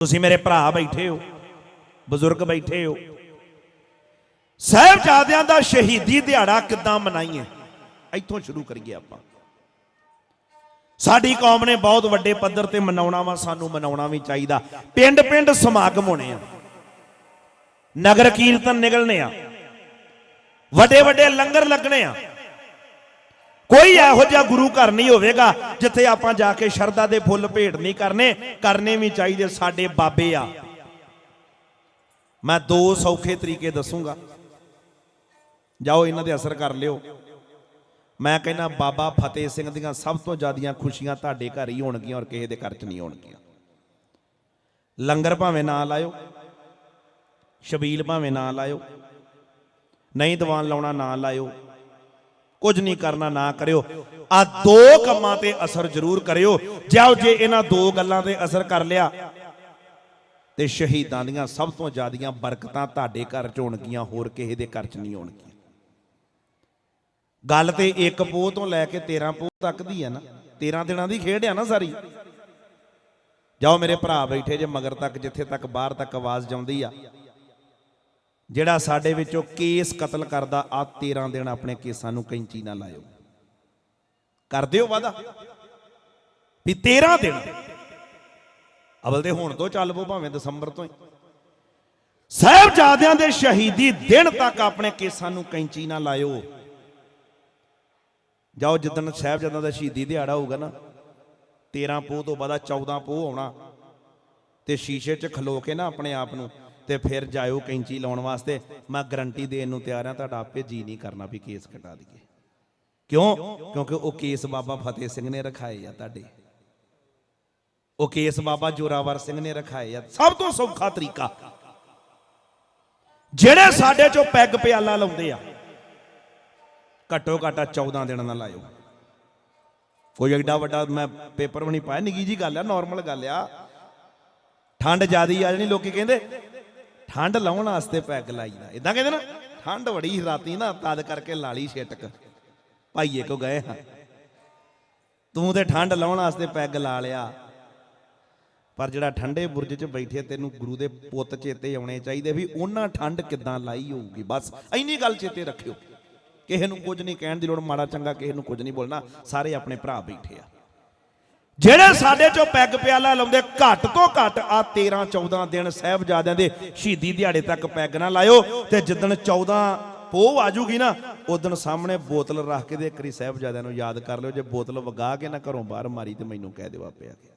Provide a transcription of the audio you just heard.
ਤੁਸੀਂ ਮੇਰੇ ਭਰਾ ਬੈਠੇ ਹੋ, ਬਜ਼ੁਰਗ ਬੈਠੇ ਹੋ। ਸਾਹਿਬਜ਼ਾਦਿਆਂ ਦਾ ਸ਼ਹੀਦੀ ਦਿਹਾੜਾ ਕਿੱਦਾਂ ਮਨਾਈਏ? ਇੱਥੋਂ ਸ਼ੁਰੂ ਕਰੀਏ ਆਪਾਂ। ਸਾਡੀ ਕੌਮ ਨੇ ਬਹੁਤ ਵੱਡੇ ਪੱਧਰ ਤੇ ਮਨਾਉਣਾ ਵਾ, ਸਾਨੂੰ ਮਨਾਉਣਾ ਵੀ ਚਾਹੀਦਾ। ਪਿੰਡ ਪਿੰਡ ਸਮਾਗਮ ਹੋਣੇ ਆ। ਨਗਰ ਕੀਰਤਨ ਨਿਕਲਣੇ ਆ। ਵੱਡੇ ਵੱਡੇ ਲੰਗਰ ਲੱਗਣੇ ਆ। ਕੋਈ ਇਹੋ ਜਿਹਾ ਗੁਰੂ ਘਰ ਨਹੀਂ ਹੋਵੇਗਾ ਜਿੱਥੇ ਆਪਾਂ ਜਾ ਕੇ ਸ਼ਰਧਾ ਦੇ ਫੁੱਲ ਭੇਟ ਨਹੀਂ ਕਰਨੇ। ਕਰਨੇ ਵੀ ਚਾਹੀਦੇ ਸਾਡੇ ਬਾਬੇ ਆ। ਮੈਂ ਦੋ ਸੌਖੇ ਤਰੀਕੇ ਦੱਸੂਗਾ। ਜਾਓ ਇਹਨਾਂ ਦੇ ਅਸਰ ਕਰ ਲਿਓ। ਮੈਂ ਕਹਿੰਦਾ, ਬਾਬਾ ਫਤਿਹ ਸਿੰਘ ਦੀਆਂ ਸਭ ਤੋਂ ਜ਼ਿਆਦੀਆਂ ਖੁਸ਼ੀਆਂ ਤੁਹਾਡੇ ਘਰ ਹੀ ਹੋਣਗੀਆਂ ਔਰ ਕਿਸੇ ਦੇ ਘਰ 'ਚ ਨਹੀਂ ਹੋਣਗੀਆਂ। ਲੰਗਰ ਭਾਵੇਂ ਨਾ ਲਾਇਓ। ਸ਼ਬੀਲ ਭਾਵੇਂ ਨਾ ਲਾਇਓ। ਨਹੀਂ ਦੀਵਾਨ ਲਾਉਣਾ ਨਾ ਲਾਇਓ। ਕੁਝ ਨਹੀਂ ਕਰਨਾ ਨਾ ਕਰਿਓ। ਆ ਦੋ ਕੰਮਾਂ ਤੇ ਅਸਰ ਜ਼ਰੂਰ ਕਰਿਓ। ਜਾਓ ਜੇ ਇਹਨਾਂ ਦੋ ਗੱਲਾਂ ਤੇ ਅਸਰ ਕਰ ਲਿਆ। ਤੇ ਸ਼ਹੀਦਾਂ ਦੀਆਂ ਸਭ ਤੋਂ ਜ਼ਿਆਦੀਆਂ ਬਰਕਤਾਂ ਤੁਹਾਡੇ ਘਰ 'ਚ ਹੋਣਗੀਆਂ, ਹੋਰ ਕਿਸੇ ਦੇ ਘਰ 'ਚ ਨਹੀਂ ਹੋਣਗੀਆਂ। ਗੱਲ ਤੇ ਇੱਕ ਪੋਹ ਤੋਂ ਲੈ ਕੇ 13 ਪੋਹ ਤੱਕ ਦੀ ਹੈ ਨਾ। 13 ਦਿਨਾਂ ਦੀ ਖੇਡ ਆ ਨਾ ਸਾਰੀ। ਜਾਓ ਮੇਰੇ ਭਰਾ ਬੈਠੇ ਜੇ ਮਗਰ ਤੱਕ, ਜਿੱਥੇ ਤੱਕ ਬਾਹਰ ਤੱਕ ਆਵਾਜ਼ ਜਾਂਦੀ ਆ। ਜਿਹੜਾ ਸਾਡੇ ਵਿੱਚੋਂ ਕੇਸ ਕਤਲ ਕਰਦਾ ਆ 13 ਦਿਨ ਆਪਣੇ ਕੇਸਾਂ ਨੂੰ ਕੈਂਚੀ ਨਾ ਲਾਇਓ। ਕਰ ਦਿਓ ਵਾਦਾ ਵੀ 13 ਦਿਨ। ਅਵਲ ਦੇ ਹੁਣ ਤੋਂ ਚੱਲ ਪੋ ਭਾਵੇਂ ਦਸੰਬਰ ਤੋਂ ਹੀ। ਸਾਹਿਬਜ਼ਾਦਿਆਂ ਦੇ ਸ਼ਹੀਦੀ ਦਿਨ ਤੱਕ ਆਪਣੇ ਕੇਸਾਂ ਨੂੰ ਕੈਂਚੀ ਨਾ ਲਾਇਓ। ਜਾਓ, ਜਿੱਦਣ ਸਾਹਿਬਜ਼ਾਦਿਆਂ ਦਾ ਸ਼ਹੀਦੀ ਦਿਹਾੜਾ ਹੋਊਗਾ ਨਾ 13 ਪੋਹ ਤੋਂ ਬਾਅਦ 14 ਪੋਹ ਆਉਣਾ। ਤੇ ਸ਼ੀਸ਼ੇ 'ਚ ਖਲੋ ਕੇ ਨਾ ਆਪਣੇ ਆਪ ਨੂੰ ਤੇ ਫਿਰ ਜਾਇਓ ਕੈਂਚੀ ਲਾਉਣ ਵਾਸਤੇ। ਮੈਂ ਗਰੰਟੀ ਦੇਣ ਨੂੰ ਤਿਆਰ ਹਾਂ, ਤੁਹਾਡਾ ਆਪੇ ਜੀ ਨਹੀਂ ਕਰਨਾ ਵੀ ਕੇਸ ਕਟਾ ਦਈਏ। ਕਿਉਂ? ਕਿਉਂਕਿ ਉਹ ਕੇਸ ਬਾਬਾ ਫਤਿਹ ਸਿੰਘ ਨੇ ਰਖਾਏ ਆ ਤੁਹਾਡੇ। ਉਹ ਕੇਸ ਬਾਬਾ ਜੋਰਾਵਰ ਸਿੰਘ ਨੇ ਰਖਾਏ ਆ। ਸਭ ਤੋਂ ਸੌਖਾ ਤਰੀਕਾ। ਜਿਹੜੇ ਸਾਡੇ ਚੋਂ ਪੈਗ ਪਿਆਲਾ ਲਾਉਂਦੇ ਆ, ਘੱਟੋ ਘੱਟਾ 14 ਦਿਨਾਂ ਨਾਲ ਲਾਇਓ। ਕੋਈ ਐਡਾ ਵੱਡਾ ਮੈਂ ਪੇਪਰ ਵੀ ਨਹੀਂ ਪਾਇਆ। ਨਿੱਕੀ ਜੀ ਗੱਲ ਆ ਨਾਰਮਲ ਗੱਲ ਆ। ਠੰਡ ਜ਼ਿਆਦੀ ਆ ਜਣੀ ਲੋਕੀ ਕਹਿੰਦੇ ਠੰਡ ਲਾਉਣ ਵਾਸਤੇ ਪੈਗ ਲਾਈਦਾ ਇਦਾਂ ਕਹਿੰਦੇ ਨਾ, ਠੰਡ ਬੜੀ ਰਾਤੀ ਨਾ ਤਦ ਕਰਕੇ ਲਾਲੀ ਛਿਟਕ। ਭਾਈਏ ਕੋ ਗਏ ਹਾਂ। ਤੂੰ ਤੇ ਠੰਡ ਲਾਉਣ ਵਾਸਤੇ ਪੈਗ ਲਾ ਲਿਆ। ਪਰ ਜਿਹੜਾ ਠੰਡੇ ਬੁਰਜ 'ਚ ਬੈਠੇ, ਤੈਨੂੰ ਗੁਰੂ ਦੇ ਪੁੱਤ ਚੇਤੇ ਆਉਣੇ ਚਾਹੀਦੇ ਵੀ ਉਹਨਾਂ ਠੰਡ ਕਿੱਦਾਂ ਲਾਈ ਹੋਊਗੀ। ਬਸ ਇੰਨੀ ਗੱਲ ਚੇਤੇ ਰੱਖਿਓ। ਕਿਸੇ ਨੂੰ ਕੁਝ ਨਹੀਂ ਕਹਿਣ ਦੀ ਲੋੜ, ਮਾੜਾ ਚੰਗਾ ਕਿਸੇ ਨੂੰ ਕੁਝ ਨਹੀਂ ਬੋਲਣਾ। ਸਾਰੇ ਆਪਣੇ ਭਰਾ ਬੈਠੇ ਆ। ਜਿਹੜੇ ਸਾਡੇ ਚੋਂ ਪੈਗ ਪਿਆਲਾ ਲਾਉਂਦੇ, ਘੱਟ ਤੋਂ ਘੱਟ ਆ 13 14 ਦਿਨ ਸਾਹਿਬਜ਼ਾਦਿਆਂ ਦੇ ਸ਼ਹੀਦੀ ਦਿਹਾੜੇ ਤੱਕ ਪੈਗ ਨਾ ਲਾਇਓ। ਤੇ ਜਿੱਦਣ 14 ਪੋਹ ਆਜੂਗੀ ਨਾ, ਉਦੋਂ ਸਾਹਮਣੇ ਬੋਤਲ ਰੱਖ ਕੇ ਦੇ ਕਰੀ ਸਾਹਿਬਜ਼ਾਦਿਆਂ ਨੂੰ ਯਾਦ ਕਰ ਲਿਓ, ਜੇ ਬੋਤਲ ਵਗਾ ਕੇ ਨਾ ਘਰੋਂ ਬਾਹਰ ਮਾਰੀ ਤੇ ਮੈਨੂੰ ਕਹਿ ਦਿਓ ਆਪੇ ਆ ਕੇ।